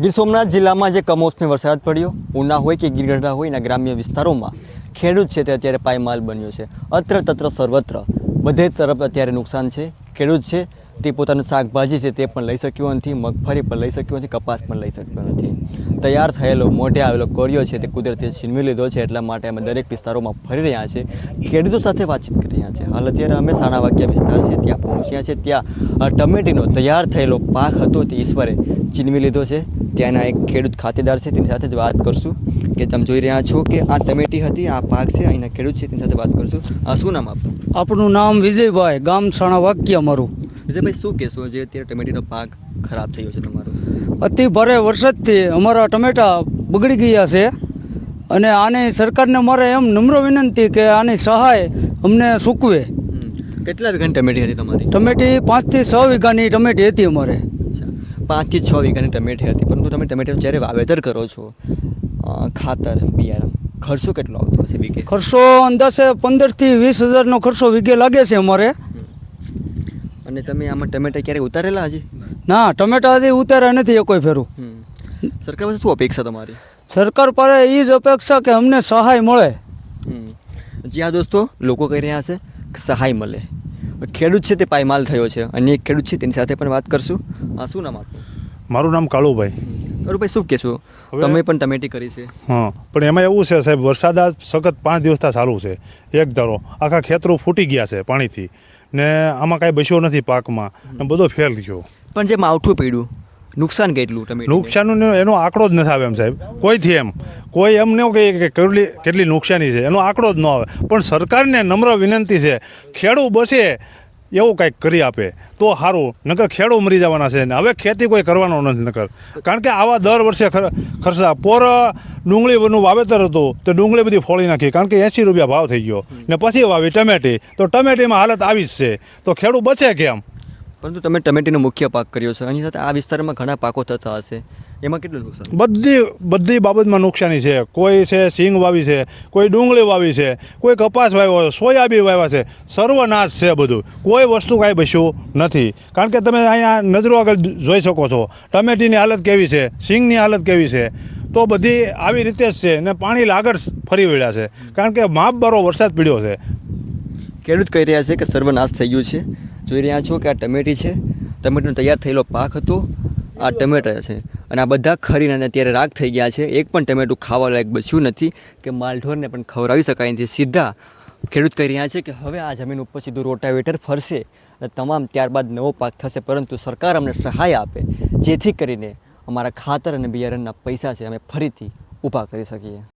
ગીર સોમનાથ જિલ્લામાં જે કમોસમી વરસાદ પડ્યો, ઉના હોય કે ગીરગઢડા હોય એના ગ્રામ્ય વિસ્તારોમાં ખેડૂત છે તે અત્યારે પાયમાલ બન્યો છે. અત્ર તત્ર સર્વત્ર. બધે તરફ અત્યારે નુકસાન છે. ખેડૂત છે તે પોતાનું શાકભાજી છે તે પણ લઈ શક્યો નથી, મગફળી પણ લઈ શક્યો નથી, કપાસ પણ લઈ શક્યો નથી. તૈયાર થયેલો મોઢે આવેલો કોરિયો છે તે કુદરતે છીનવી લીધો છે એટલા માટે અમે દરેક વિસ્તારોમાં ફરી રહ્યા છે ખેડૂતો સાથે વાતચીત કરી રહ્યા છે હાલ અત્યારે અમે સાણાવાક્યા વિસ્તાર છે ત્યાં પહોંચ્યા છે ત્યાં ટમેટીનો તૈયાર થયેલો પાક હતો તે ઈશ્વરે છીનવી લીધો છે. ત્યાંના એક ખેડૂત ખાતેદાર છે તેની સાથે જ વાત કરશું કે તમે જોઈ રહ્યા છો કે આ ટમેટી હતી આ પાક છે અહીંના ખેડૂત છે તેની સાથે વાત કરશું. આ શું નામ આપણું આપણું નામ વિજયભાઈ ગામ સાણા વાક્ય અમારું. વિજયભાઈ શું કહેશો? જે અત્યારે ટમેટીનો પાક ખરાબ થયો છે તમારો? અતિ ભારે વરસાદથી અમારા ટમેટા બગડી ગયા છે અને આની સરકારને મારે એમ નમ્ર વિનંતી કે આની સહાય અમને સૂકવે. કેટલા વીઘાની ટમેટી હતી તમારી? ટમેટી પાંચથી છ વીઘાની ટમેટી હતી અમારે. પાંચથી છ વીઘાની ટમેટી હતી પરંતુ તમે ટમેટીનું જ્યારે વાવેતર કરો છો ખાતર બિયારણ ખર્ચો કેટલો આવતો હશે વીઘે? ખર્ચો અંદાજે પંદરથી વીસ હજારનો ખર્ચો વીઘે લાગે છે અમારે. અને તમે આમાં ટમેટા ક્યારેય ઉતારેલા હજી? ના ટમેટા હજી ઉતાર્યા નથી એ કોઈ ફેરું. સરકાર પાસે શું અપેક્ષા તમારી? સરકાર પાસે એ જ અપેક્ષા કે અમને સહાય મળે. જી હા દોસ્તો લોકો કહી રહ્યા છે સહાય મળે. ખેડૂત છે તે પાયમાલ થયો છે. અને એક ખેડૂત છે તેની સાથે પણ વાત કરશું. આ શું નામ આપનું? મારું નામ કાળુભાઈ. કાળુભાઈ શું કહેશો? હવે- તમે પણ ટમેટી કરી છે. હા પણ એમાં એવું છે સાહેબ વરસાદ આ સખત પાંચ દિવસથી ચાલુ છે. એક ધારો આખા ખેતરો ફૂટી ગયા છે પાણીથી. ને આમાં કાંઈ બસ્યો નથી પાકમાં. ને બધો ફેલ ગયો. પણ જે માવઠું પડ્યું નુકસાન કેટલું તમે નુકસાનનો એનો આંકડો જ નથી આવે એમ સાહેબ. કોઈથી એમ? કોઈ એમ ન કહે કે કેટલી કેટલી નુકસાની છે. એનો આંકડો જ ન આવે. પણ સરકારને નમ્ર વિનંતી છે ખેડૂ બસે એવું કંઈક કરી આપે તો સારું. નકર ખેડૂ મરી જવાના છે ને. હવે ખેતી કોઈ કરવાનો નથી નકર. કારણ કે આવા દર વર્ષે ખર- ખર્ચા. પોર ડુંગળીનું વાવેતર હતું, તો ડુંગળી બધી ફોળી નાખી. કારણ કે એંસી રૂપિયા ભાવ થઈ ગયો. ને પછી વાવી ટમેટી. તો ટમેટીમાં હાલત આવી જ છે. તો ખેડૂ બચે કેમ? પરંતુ તમે ટમેટીનો મુખ્ય પાક કર્યો છે. એની સાથે આ વિસ્તારમાં ઘણા પાકો થતા હશે. એમાં કેટલું નુકસાન? બધી બધી બાબતમાં નુકસાની છે. કોઈ છે સિંગ વાવી છે કોઈ ડુંગળી વાવી છે કોઈ કપાસ વાવ્યો છે સોયાબીન વાવ્યા છે. સર્વનાશ છે બધું. કોઈ વસ્તુ કાંઈ બસ્યું નથી. કારણ કે તમે અહીંયા નજરો આગળ જોઈ શકો છો. ટમેટીની હાલત કેવી છે? સિંગની હાલત કેવી છે? તો બધી આવી રીતે જ છે ને પાણી આગળ ફરી વળ્યા છે. કારણ કે માપ બારો વરસાદ પીડ્યો છે. ખેડૂત કહી રહ્યા છે કે સર્વનાશ થઈ ગયું છે. જોઈ રહ્યા છો કે આ ટમેટી છે. ટમેટીનો તૈયાર થયેલો પાક હતો. આ ટમેટા છે અને આ બધા ખરીને અત્યારે રાગ થઈ ગયા છે. એક પણ ટમેટું ખાવા લાયક બચ્યું નથી કે માલઢોરને પણ ખવડાવી શકાય નથી સીધા ખેડૂત કહી રહ્યા છે કે હવે આ જમીન ઉપર સીધું રોટાવેટર ફરશે અને તમામ ત્યારબાદ નવો પાક થશે. પરંતુ સરકાર અમને સહાય આપે જેથી કરીને અમારા ખાતર અને બિયારણના પૈસા છે અમે ફરીથી ઊભા કરી શકીએ.